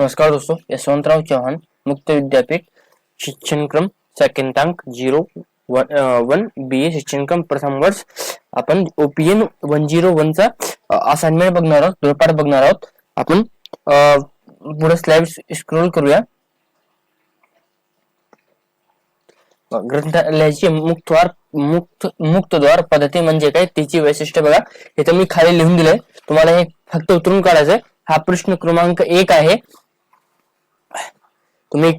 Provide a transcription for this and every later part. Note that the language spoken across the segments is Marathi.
नमस्कार दोस्तों यशवंतराव चौहान मुक्त विद्यापीठ शिक्षणक्रम सेकंड अंक झिरो वन बी ए शिक्षणक्रम प्रथम वर्ष. आपण ओपीएन वन झिरो वनचा असाइनमेंट बघणार आहोत गृहपाठ बघणार आहोत. आपण पुढे स्लाइड स्क्रोल करूया. ग्रंथालयाची मुक्तवार मुक्त मुक्तद्वार पद्धती म्हणजे काय त्याची वैशिष्ट्य बघा. इथं मी खाली लिहून दिलंय. तुम्हाला हे फक्त उतरून काढायचंय. हा प्रश्न क्रमांक एक आहे. तुम्ही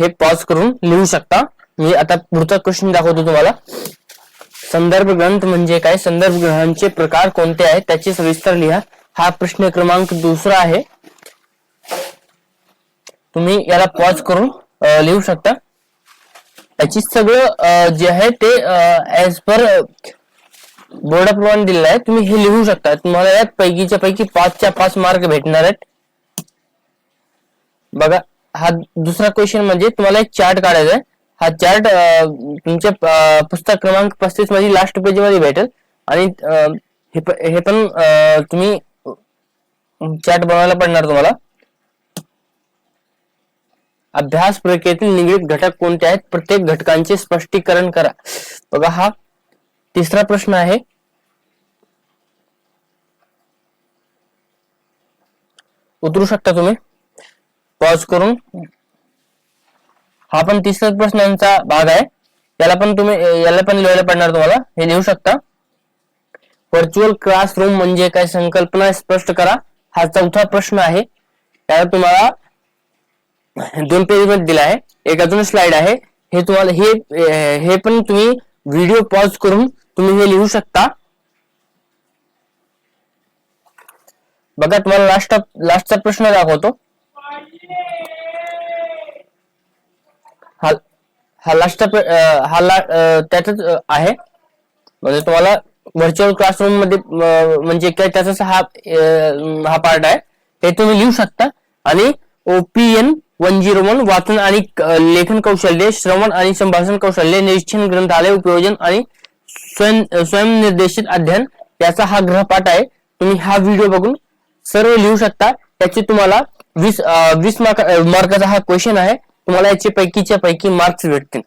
हे पॉज करून लिहू शकता. मी आता पुढचा क्वेश्चन दाखवतो तुम्हाला. संदर्भ ग्रंथ म्हणजे काय? संदर्भ ग्रहांचे प्रकार कोणते आहेत? त्याची सविस्तर लिहा. हा प्रश्न क्रमांक दुसरा आहे. तुम्ही याला पॉज करून लिहू शकता. याची सगळं जे आहे ते ऍज पर बोर्डाप्रमाणे दिलेलं आहे. तुम्ही हे लिहू शकता. तुम्हाला यात पैकीच्या पैकी पाचच्या पाच मार्क भेटणार आहेत. बघा हा दुसरा क्वेश्चन म्हणजे तुम्हाला एक चार्ट काढायचा आहे. हा चार्ट तुमच्या पुस्तक क्रमांक पस्तीसमध्ये लास्ट पेजमध्ये भेटेल. आणि हे पण तुम्ही चार्ट बनवायला पडणार तुम्हाला. अभ्यास प्रक्रियेतील निगडीत घटक कोणते आहेत? प्रत्येक घटकांचे स्पष्टीकरण करा. बघा हा तिसरा प्रश्न आहे. उतरू शकता तुम्ही? पॉज करून. हा पण तिसरा प्रश्नांचा भाग आहे. याला पण तुम्ही याला पण लिहायला पडणार तुम्हाला. हे लिहू शकता. व्हर्च्युअल क्लासरूम म्हणजे काय? संकल्पना स्पष्ट करा. हा चौथा प्रश्न आहे. त्याला तुम्हाला दोन पेजमध्ये दिला आहे. एक अजून स्लाइड आहे. हे तुम्हाला हे हे पण तुम्ही व्हिडिओ पॉज करून तुम्ही हे लिहू शकता. बघा तुम्हाला लास्ट लास्टचा प्रश्न दाखवतो हा हा लास्ट हा ला अं, आहे. म्हणजे तुम्हाला व्हर्च्युअल क्लासरूममध्ये म्हणजे काय त्याचाच हा हा पार्ट आहे. हे तुम्ही लिहू शकता. आणि ओपीएन वन झिरो वन वाचन आणि लेखन कौशल्य श्रवण आणि संभाषण कौशल्य निरीक्षण ग्रंथालय उपयोजन आणि स्वयं स्वयंनिर्देशित अध्ययन याचा हा ग्रहपाठ आहे. तुम्ही हा व्हिडिओ बघून सर्व लिहू शकता. त्याचे तुम्हाला वीस वीस मार्क मार्काचा हा क्वेश्चन आहे. तुम्हाला याचे पैकीच्या पैकी मार्क्स भेटतील